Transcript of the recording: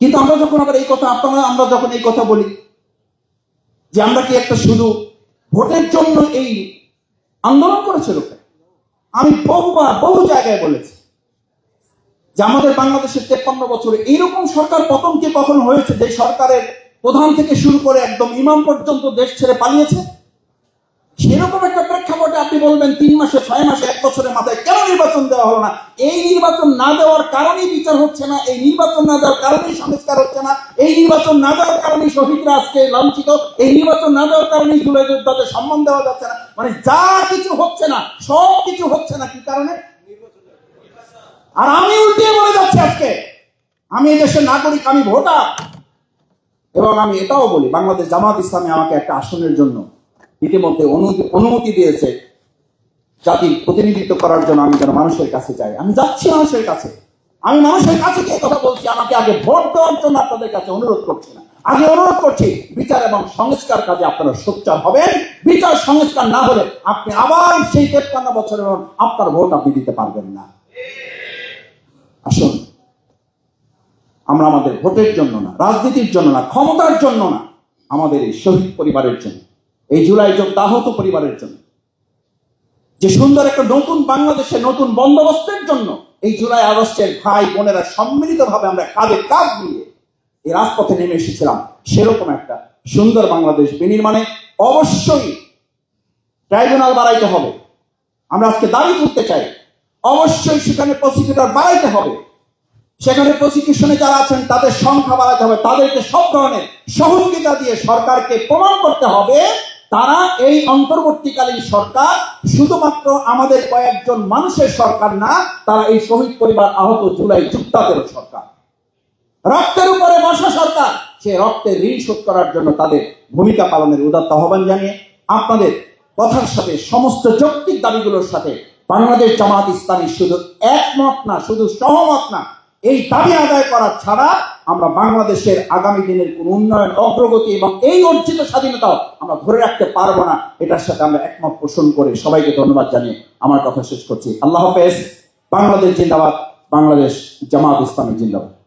কিন্তু আমরা যখন আবার এই কথা, আপনারা, আমরা যখন এই কথা বলি যে আমরা কি একটা শুধু ভোটের জন্য এই আন্দোলন করেছে লোকে? আমি বহুবার, বহু জায়গায় বলেছি যে আমাদের বাংলাদেশের তেপ্পান্ন বছরে এইরকম সরকার পতন কি কখন হয়েছে যে সরকারের প্রধান থেকে শুরু করে একদম ইমাম পর্যন্ত দেশ ছেড়ে পালিয়েছে? সেরকম একটা প্রেক্ষাপটে আপনি বলবেন তিন মাসে, ছয় মাসে, এক বছরের মাথায় নির্বাচন দেওয়া হলো না। এই নির্বাচন না দেওয়ার কারণেই বিচার হচ্ছে না, এই নির্বাচন না দেওয়ার কারণেই সংস্কার হচ্ছে না, এই নির্বাচন না দেওয়ার কারণেই শহীদরা আজকে লাঞ্ছিত, এই নির্বাচন না দেওয়ার কারণেই জুলাই যোদ্ধাদের সম্মান দেওয়া যাচ্ছে না। মানে যা কিছু হচ্ছে না, সব কিছু হচ্ছে না, কি কারণে? আর আমি উল্টিয়ে বলে যাচ্ছি আজকে, আমি এই দেশের নাগরিক, আমি ভোটার, এবং আমি এটাও বলি, বাংলাদেশ জামাত ইসলামে আমাকে একটা আসনের জন্য ইতিমধ্যে অনুমতি দিয়েছে। জাতির প্রতিনিধিত্ব করার জন্য আমি যেন মানুষের কাছে যাই। আমি যাচ্ছি মানুষের কাছে। আমি মানুষের কাছে গিয়ে কথা বলছি। আমাকে আগে ভোট দেওয়ার জন্য আপনাদের কাছে অনুরোধ করছি না। আগে অনুরোধ করছি, বিচার এবং সংস্কার কাজে আপনারা সোচ্চার হবেন। বিচার সংস্কার না হলে আপনি আবার সেই তেপ্পান্ন বছরের আপনার ভোট আপনি দিতে পারবেন না। আসুন। আমরা আমাদের ভোটের জন্য না, রাজনীতির জন্য না, ক্ষমতার জন্য না, আমাদের এই শহীদ পরিবারের জন্য, এই জুলাই যোগ দাহত পরিবারের জন্য যে সুন্দর একটা নতুন বাংলাদেশের নতুন বন্দোবস্তের জন্য এই জুলাই আগস্টের ভাই বোনেরা সম্মিলিতভাবে আমরা কাঁধে কাঁধ মিলিয়ে এই রাজপথে নেমে এসেছিলাম, সেরকম একটা সুন্দর বাংলাদেশ বিনির্মাণে অবশ্যই ট্রাইব্যুনাল বাড়াইতে হবে। আমরা আজকে দাবি করতে চাই, অবশ্যই সেখানে প্রসিকিউটর বাড়াইতে হবে। সেখানে প্রসিকিউশনে যারা আছেন, তাদের সংখ্যা বাড়াতে হবে, তাদেরকে সব ধরনের সহযোগিতা দিয়ে সরকারকে প্রমাণ করতে হবে তারা এই অন্তর্বর্তীকালীন সরকার শুধুমাত্র আমাদের কয়েকজন মানুষের সরকার না, তারা এই শহীদ পরিবার আহত জুলাই যুক্তাদের সরকার। রক্তের উপরে বসা সরকার, সে রক্তের ঋণ শোধ করার জন্য তাদের ভূমিকা পালনের উদাত্ত আহ্বান জানিয়ে আপনাদের কথার সাথে সমস্ত যৌক্তিক দাবিগুলোর সাথে বাংলাদেশ জামাত ইসলামী শুধু একমত না, শুধু সহমত না এই দাবি আদায় করা ছাড়া আমরা বাংলাদেশের আগামী দিনের কোন উন্নয়ন, অগ্রগতি এবং এই অর্জিত স্বাধীনতা আমরা ধরে রাখতে পারব না। এটার সাথে আমরা একমত পোষণ করে সবাইকে ধন্যবাদ জানিয়ে আমার কথা শেষ করছি। আল্লাহ হাফেজ। বাংলাদেশ জিন্দাবাদ। বাংলাদেশ জামাত ইসলামী জিন্দাবাদ।